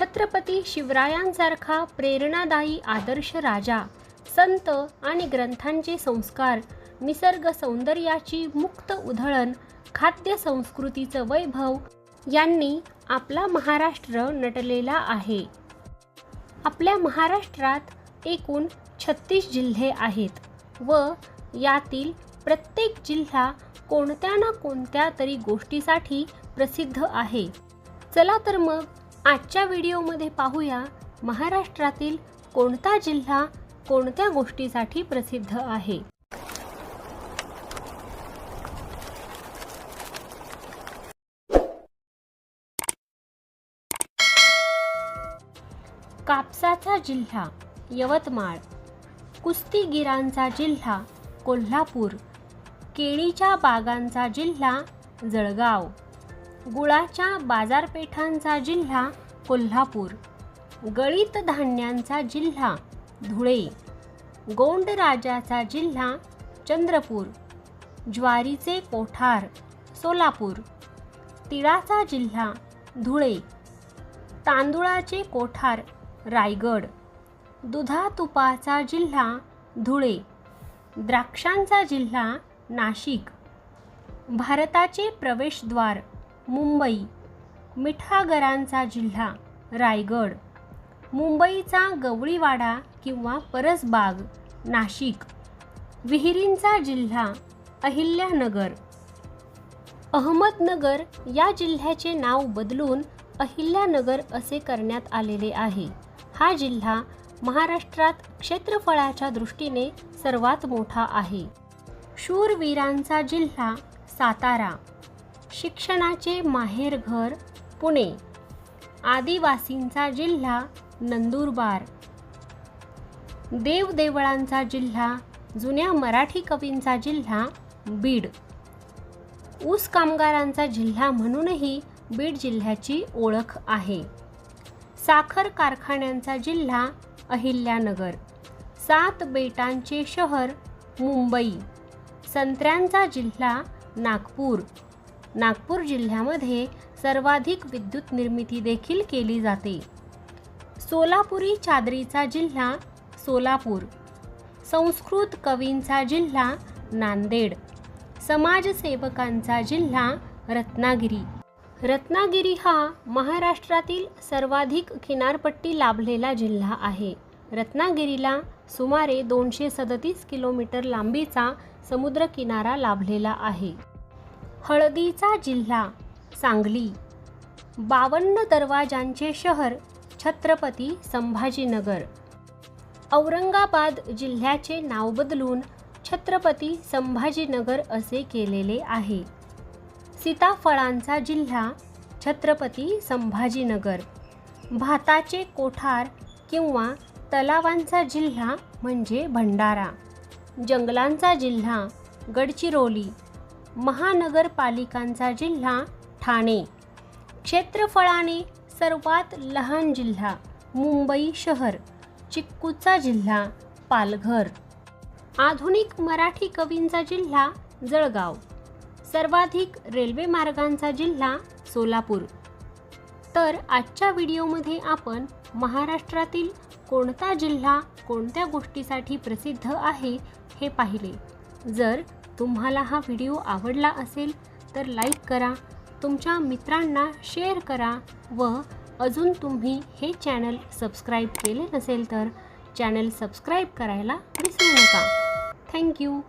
छत्रपती शिवरायांसारखा प्रेरणादायी आदर्श राजा संत आणि ग्रंथांचे संस्कार निसर्ग सौंदर्याची मुक्त उधळण खाद्य संस्कृतीचं वैभव यांनी आपला महाराष्ट्र नटलेला आहे. आपल्या महाराष्ट्रात एकूण छत्तीस जिल्हे आहेत व यातील प्रत्येक जिल्हा कोणत्या ना कोणत्या तरी गोष्टीसाठी प्रसिद्ध आहे. चला तर मग आजच्या व्हिडिओमध्ये पाहूया महाराष्ट्रातील कोणता जिल्हा कोणत्या गोष्टीसाठी प्रसिद्ध आहे? कापसाचा जिल्हा यवतमाळ. कुस्तीगिरांचा जिल्हा कोल्हापूर. केळीच्या बागांचा जिल्हा जळगाव. गुळाच्या बाजारपेठांचा जिल्हा कोल्हापूर. गळीत धान्यांचा जिल्हा धुळे. गोंडराजाचा जिल्हा चंद्रपूर. ज्वारीचे कोठार सोलापूर. तिळाचा जिल्हा धुळे. तांदुळाचे कोठार रायगड. दुधा तुपाचा जिल्हा धुळे. द्राक्षांचा जिल्हा नाशिक. भारताचे प्रवेशद्वार मुंबई मिठागरांचा जिल्हा रायगड. मुंबईचा गवळीवाडा किंवा परसबाग नाशिक. विहिरींचा जिल्हा अहिल्यानगर. अहमदनगर या जिल्ह्याचे नाव बदलून अहिल्यानगर असे करण्यात आलेले आहे. हा जिल्हा महाराष्ट्रात क्षेत्रफळाच्या दृष्टीने सर्वात मोठा आहे. शूरवीरांचा जिल्हा सातारा. शिक्षणाचे माहेरघर पुणे. आदिवासींचा जिल्हा नंदुरबार. देवदेवळांचा जिल्हा जुन्या मराठी कवींचा जिल्हा बीड. ऊस कामगारांचा जिल्हा म्हणूनही बीड जिल्ह्याची ओळख आहे. साखर कारखान्यांचा जिल्हा अहिल्यानगर. सात बेटांचे शहर मुंबई. संत्र्यांचा जिल्हा नागपूर. नागपूर जिल्ह्यामध्ये सर्वाधिक विद्युत निर्मिती देखील केली जाते. सोलापुरी चादरीचा जिल्हा सोलापूर. संस्कृत कवींचा जिल्हा नांदेड. समाजसेवकांचा जिल्हा रत्नागिरी. रत्नागिरी हा महाराष्ट्रातील सर्वाधिक किनारपट्टी लाभलेला जिल्हा आहे. रत्नागिरीला सुमारे दोनशे सदतीस किलोमीटर लांबीचा समुद्रकिनारा लाभलेला आहे. हळदीचा जिल्हा सांगली. बावन्न दरवाजांचे शहर छत्रपती संभाजीनगर. औरंगाबाद जिल्ह्याचे नाव बदलून छत्रपती संभाजीनगर असे केलेले आहे. सीताफळांचा जिल्हा छत्रपती संभाजीनगर. भाताचे कोठार किंवा तलावांचा जिल्हा म्हणजे भंडारा. जंगलांचा जिल्हा गडचिरोली. महानगरपालिकांचा जिल्हा ठाणे. क्षेत्रफळाने सर्वात लहान जिल्हा मुंबई शहर चिक्कूचा जिल्हा पालघर. आधुनिक मराठी कवींचा जिल्हा जळगाव. सर्वाधिक रेल्वे मार्गांचा जिल्हा सोलापूर. तर आजच्या व्हिडिओमध्ये आपण महाराष्ट्रातील कोणता जिल्हा कोणत्या गोष्टीसाठी प्रसिद्ध आहे हे पाहिले. जर तुम्हाला हा व्हिडिओ आवडला असेल तर लाईक करा तुमच्या मित्रांना शेअर करा व अजून तुम्ही हे चॅनल सबस्क्राईब केले नसेल तर चॅनल सबस्क्राईब करायला विसरू नका. थँक्यू